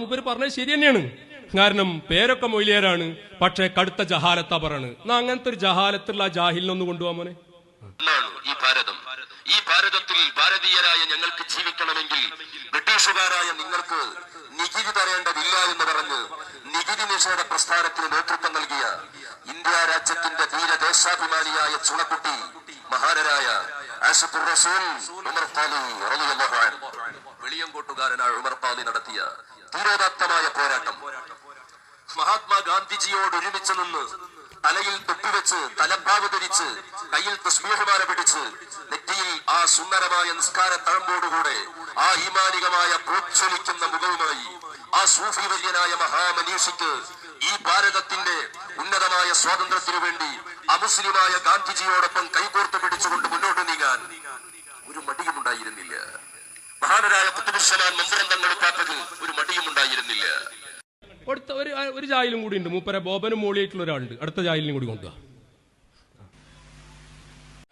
മൂപ്പര് പറഞ്ഞത് ശരി തന്നെയാണ്. കാരണം പേരൊക്കെ മൊയിലിയാരാണ്. പക്ഷെ കടുത്ത ജഹാലത്ത പറയാണ് എന്നാ അങ്ങനത്തെ ഒരു ജഹാലത്തുള്ള ആ ജാഹിലിനൊന്ന് കൊണ്ടുപോകാൻ മോനെ. ഈ ഭാരതം. ഈ ഭാരതത്തിൽ ഭാരതീയരായ ഞങ്ങൾക്ക് ജീവിക്കണമെങ്കിൽ ബ്രിട്ടീഷുകാരായ നിങ്ങൾക്ക് നികുതി തരേണ്ടതില്ല എന്ന് പറഞ്ഞ് നികുതി നിഷേധ പ്രസ്ഥാനത്തിന് നേതൃത്വം നൽകിയ ഇന്ത്യ രാജ്യത്തിന്റെ ധീരദേശാഭിമാനിയായ ചുണക്കുട്ടി മഹാനരായ ആഷിഖുർ റസൂൽ ഉമർ ഖാലി. വെളിയങ്കോട്ടുകാരനായ ഉമർ ഖാലി നടത്തിയ ധീരോദാത്തമായ പോരാട്ടം. മഹാത്മാഗാന്ധിജിയോട് ഒരുമിച്ച് നിന്ന് തലയിൽ തൊപ്പിവെച്ച് തലപ്പാവ് ധരിച്ച് കയ്യിൽ തസ്മീഹമാല പിടിച്ച് നെറ്റിയിൽ ആ സുന്ദരമായ നിസ്കാര തഴമ്പോടുകൂടെ ആ ഈമാനികമായ പ്രോജ്വലിക്കുന്ന മുഖവുമായി ആ സൂഫി വര്യനായ മഹാമനീഷിക്ക് ഈ ഭാരതത്തിന്റെ ഉന്നതമായ സ്വാതന്ത്ര്യത്തിനു വേണ്ടി അമുസ്ലിമായ ഗാന്ധിജിയോടൊപ്പം കൈകോർത്ത് പിടിച്ചുകൊണ്ട് മുന്നോട്ട് നീങ്ങാൻ ഒരു മടിയുമുണ്ടായിരുന്നില്ല. മഹാനരായ കുത്തുബുഷമാൻ മന്ത്രന്തങ്ങൾ കാപ്പത് ഒരു മടിയും ഉണ്ടായിരുന്നില്ല. അടുത്ത ഒരു ഒരു ജാഹിലും കൂടി ഉണ്ട്. മൂപ്പര ബോബനും മോളിയായിട്ടുള്ള ഒരാളുണ്ട്. അടുത്ത ജാഹിലിനും കൂടി കൊണ്ടുപോകാം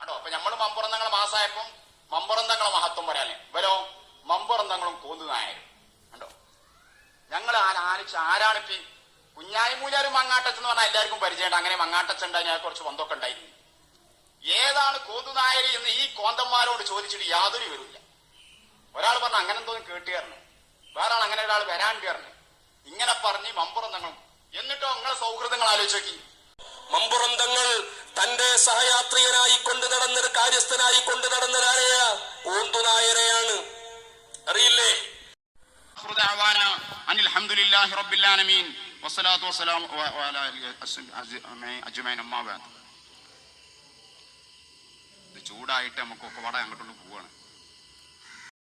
ആണോ അപ്പൊ നമ്മൾ മമ്പുറന്തങ്ങൾ മാസായപ്പം മമ്പുറന്തങ്ങളെ മഹത്വം പറയാല്ലേ ഇവരോ മമ്പുറന്തങ്ങളും കോന്നുനായരും കണ്ടോ? ഞങ്ങൾ ആലോചിച്ച് ആരാണിപ്പി കുഞ്ഞായിമൂലാരും മങ്ങാട്ടച്ച് എന്ന് പറഞ്ഞാൽ എല്ലാവർക്കും പരിചയമുണ്ട്. അങ്ങനെ മങ്ങാട്ടച്ചുണ്ടായി ഞാൻ കുറച്ച് ബന്ധമൊക്കെ ഉണ്ടായിരുന്നു ഏതാണ് കൂന്തുനായരി എന്ന് ഈ കോന്തന്മാരോട് ചോദിച്ചിട്ട് യാതൊരു വരില്ല ഒരാൾ പറഞ്ഞ അങ്ങനെ എന്തോന്നും കേട്ടിയായിരുന്നു വേറെ ആൾ അങ്ങനെ ഒരാൾ വരാണ്ടിയായിരുന്നു ഇങ്ങനെ പറഞ്ഞ് മമ്പുറന്തങ്ങൾ എന്നിട്ടോ നിങ്ങളെ സൗഹൃദങ്ങൾ ആലോചിക്കി മമ്പുറന്തങ്ങൾ തന്റെ സഹയാത്രികനായി കൊണ്ടു നടന്നൊരു കാര്യസ്ഥനായി കൊണ്ടു നടന്നൊരാരെയ ഓന്തുനായരെയാണ് അറിയില്ലേ? റബ്ബിൽ ആലമീൻ. വസ്സലാത്തു വസ്സലാം അജ്മൈൻ അമ്മാവാ ചൂടായിട്ട് നമുക്കൊക്കെ വട അങ്ങോട്ടുള്ള പോവാണ്.